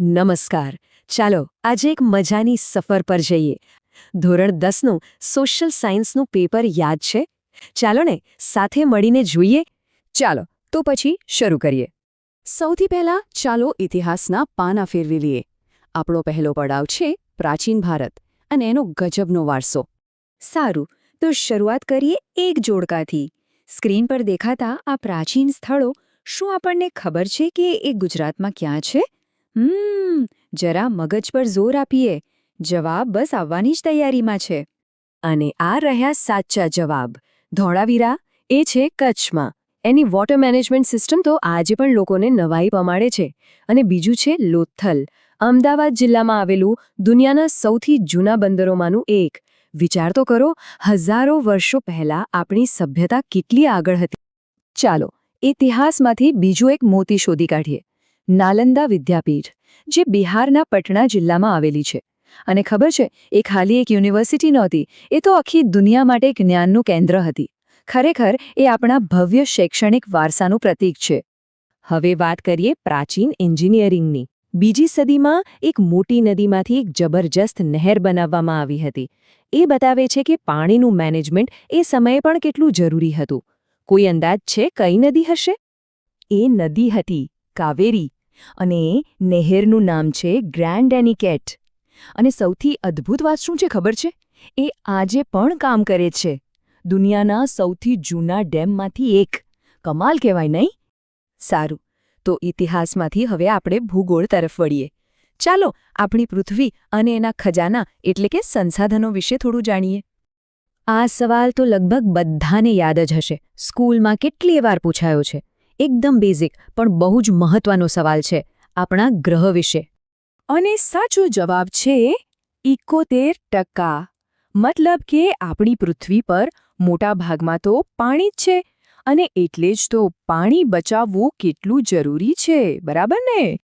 નમસ્કાર. ચાલો આજે એક મજાની સફર પર જઈએ. ધોરણ દસનું સોશિયલ સાયન્સનું પેપર યાદ છે? ચાલો ને સાથે મળીને જોઈએ. ચાલો તો પછી શરૂ કરીએ. સૌથી પહેલા ચાલો ઇતિહાસના પાના ફેરવી લઈએ. આપણો પહેલો પડાવ છે પ્રાચીન ભારત અને એનો ગજબનો વારસો. સારું તો શરૂઆત કરીએ એક જોડકાથી. સ્ક્રીન પર દેખાતા આ પ્રાચીન સ્થળો શું આપણને ખબર છે કે એ ગુજરાતમાં ક્યાં છે? હમ, જરા મગજ પર જોર આપીએ. જવાબ બસ આવવાની જ તૈયારીમાં છે. અને આ રહ્યા સાચા જવાબ. ધોળાવીરા, એ છે કચ્છમાં. એની વોટર મેનેજમેન્ટ સિસ્ટમ તો આજે પણ લોકોને નવાઈ પમાડે છે. અને બીજું છે લોથલ. અમદાવાદ જિલ્લામાં આવેલું દુનિયાના સૌથી જૂના બંદરોમાંનું એક. વિચાર તો કરો, હજારો વર્ષો પહેલા આપણી સભ્યતા કેટલી આગળ હતી. ચાલો, ઇતિહાસમાંથી બીજું એક મોતી શોધી કાઢીએ. નાલંદા વિદ્યાપીઠ, જે બિહારના પટણા જિલ્લામાં આવેલી છે. અને ખબર છે, એ ખાલી એક યુનિવર્સિટી નહોતી, એ તો આખી દુનિયા માટે જ્ઞાનનું કેન્દ્ર હતી. ખરેખર, એ આપણા ભવ્ય શૈક્ષણિક વારસાનું પ્રતીક છે. હવે વાત કરીએ પ્રાચીન એન્જિનિયરિંગની. બીજી સદીમાં એક મોટી નદીમાંથી એક જબરજસ્ત નહેર બનાવવામાં આવી હતી. એ બતાવે છે કે પાણીનું મેનેજમેન્ટ એ સમયે પણ કેટલું જરૂરી હતું. કોઈ અંદાજ છે કઈ નદી હશે? એ નદી હતી કાવેરી. અને નહેરનું નામ છે ગ્રેન્ડ એનિકેટ અને સૌથી અદ્ભુત વાત શું છે ખબર છે? એ આજે પણ કામ કરે છે. દુનિયાના સૌથી જૂના ડેમમાંથી એક. કમાલ કહેવાય નહીં? સારું, તો ઇતિહાસમાંથી હવે આપણે ભૂગોળ તરફ વળીએ. ચાલો, આપણી પૃથ્વી અને એના ખજાના એટલે કે સંસાધનો વિશે થોડું જાણીએ. આ સવાલ તો લગભગ બધાને યાદ જ હશે. સ્કૂલમાં કેટલીય વાર પૂછાયો છે? એકદમ બેઝિક પણ બહુ જ મહત્વનો સવાલ છે આપણા ગ્રહ વિશે. અને સાચો જવાબ છે ઇકોતેર ટકા. મતલબ કે આપણી પૃથ્વી પર મોટા ભાગમાં તો પાણી જ છે અને એટલે જ તો પાણી બચાવવું કેટલું જરૂરી છે, બરાબર ને?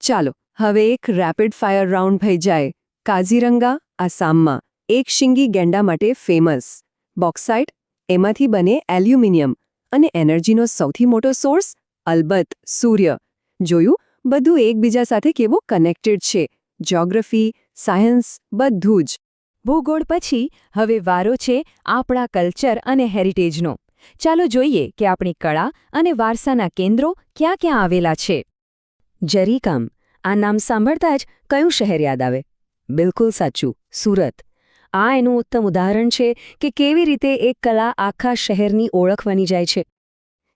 ચાલો, હવે એક રેપિડ ફાયર રાઉન્ડ થઈ જાય. કાઝીરંગા, આસામમાં. એક શિંગી ગેંડા માટે ફેમસ બોક્સાઇટ એમાંથી બને એલ્યુમિનિયમ અને એનર્જીનો સૌથી મોટો સોર્સ અલબત્ત સૂર્ય. જોયું? બધું એકબીજા સાથે કેવું કનેક્ટેડ છે. જ્યોગ્રફી, સાયન્સ, બધું જ. ભૂગોળ પછી હવે વારો છે આપણા કલ્ચર અને હેરિટેજનો. ચાલો જોઈએ કે આપણી કળા અને વારસાના કેન્દ્રો ક્યાં ક્યાં આવેલા છે. જરીકામ. આ નામ સાંભળતા જ કયું શહેર યાદ આવે? બિલકુલ સાચું. સુરત. આ એનું ઉત્તમ ઉદાહરણ છે કે કેવી રીતે એક કલા આખા શહેરની ઓળખ બની જાય છે.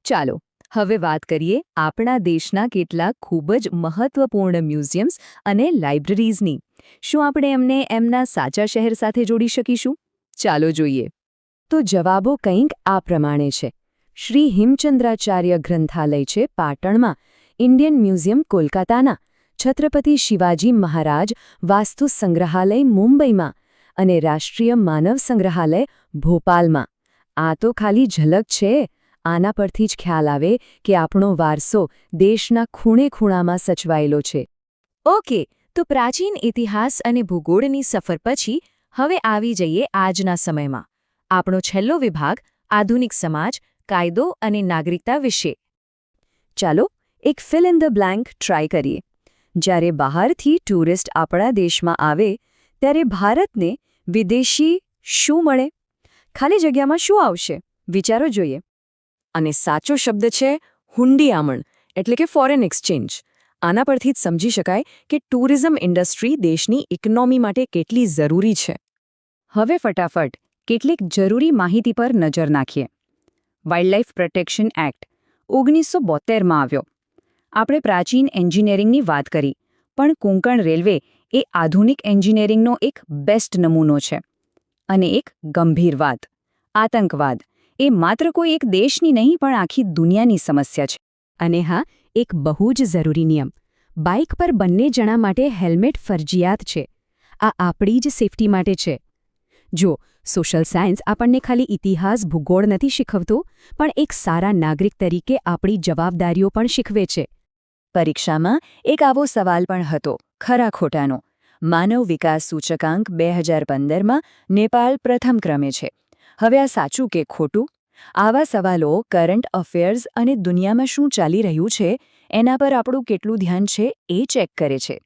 ચાલો, હવે વાત કરીએ આપણા દેશના કેટલાક ખૂબ જ મહત્વપૂર્ણ મ્યુઝિયમ્સ અને લાઇબ્રેરીઝની. શું આપણે એમને એમના સાચા શહેર સાથે જોડી શકીશું? ચાલો જોઈએ. તો જવાબો કંઈક આ પ્રમાણે છે. શ્રી હિમચંદ્રાચાર્ય ગ્રંથાલય છે પાટણમાં, ઇન્ડિયન મ્યુઝિયમ કોલકાતાના, છત્રપતિ શિવાજી મહારાજ વાસ્તુ સંગ્રહાલય મુંબઈમાં અને રાષ્ટ્રીય માનવ સંગ્રહાલય ભોપાલમાં. આ તો ખાલી ઝલક છે. આના પરથી જ ખ્યાલ આવે કે આપણો વારસો દેશના ખૂણે ખૂણામાં સચવાયેલો છે. ઓકે, તો પ્રાચીન ઇતિહાસ અને ભૂગોળની સફર પછી હવે આવી જઈએ આજના સમયમાં. આપણો છેલ્લો વિભાગ આધુનિક સમાજ, કાયદો અને નાગરિકતા વિશે. ચાલો એક fill in the blank try કરીએ. જ્યારે બહારથી ટુરિસ્ટ આપણા દેશમાં આવે ત્યારે ભારતને વિદેશી શું મળે? ખાલી જગ્યામાં શું આવશે? વિચારો જોઈએ. અને સાચો શબ્દ છે હુંડિયામણ એટલે કે ફોરેન એક્સચેન્જ આના પરથી જ સમજી શકાય કે ટુરિઝમ ઇન્ડસ્ટ્રી દેશની ઇકોનોમી માટે કેટલી જરૂરી છે. હવે ફટાફટ કેટલીક જરૂરી માહિતી પર નજર નાખીએ. વાઇલ્ડલાઇફ પ્રોટેક્શન એક્ટ ઓગણીસો બોતેરમાં આવ્યો. આપણે પ્રાચીન એન્જિનિયરિંગની વાત કરી. પણ કોંકણ રેલવે એ આધુનિક એન્જિનિયરિંગનો એક બેસ્ટ નમૂનો છે. અને એક ગંભીર વાત, આતંકવાદ, એ માત્ર કોઈ એક દેશની નહીં પણ આખી દુનિયાની સમસ્યા છે. અને હા, એક બહુ જ જરૂરી નિયમ, બાઇક પર બંને જણા માટે હેલ્મેટ ફરજિયાત છે. આ આપણી જ સેફટી માટે છે. જો, સોશિયલ સાયન્સ આપણને ખાલી ઇતિહાસ, ભૂગોળ નથી શીખવતું, પણ એક સારા નાગરિક તરીકે આપણી જવાબદારીઓ પણ શીખવે છે. પરીક્ષામાં એક આવો સવાલ પણ હતો, ખરા ખોટાનો. માનવ વિકાસ સૂચકાંક બે હજાર પંદરમાં નેપાળ પ્રથમ ક્રમે છે. હવે આ સાચું કે ખોટું? આવા સવાલો કરંટ અફેર્સ અને દુનિયામાં શું ચાલી રહ્યું છે, એના પર આપણું કેટલું ધ્યાન છે એ ચેક કરે છે.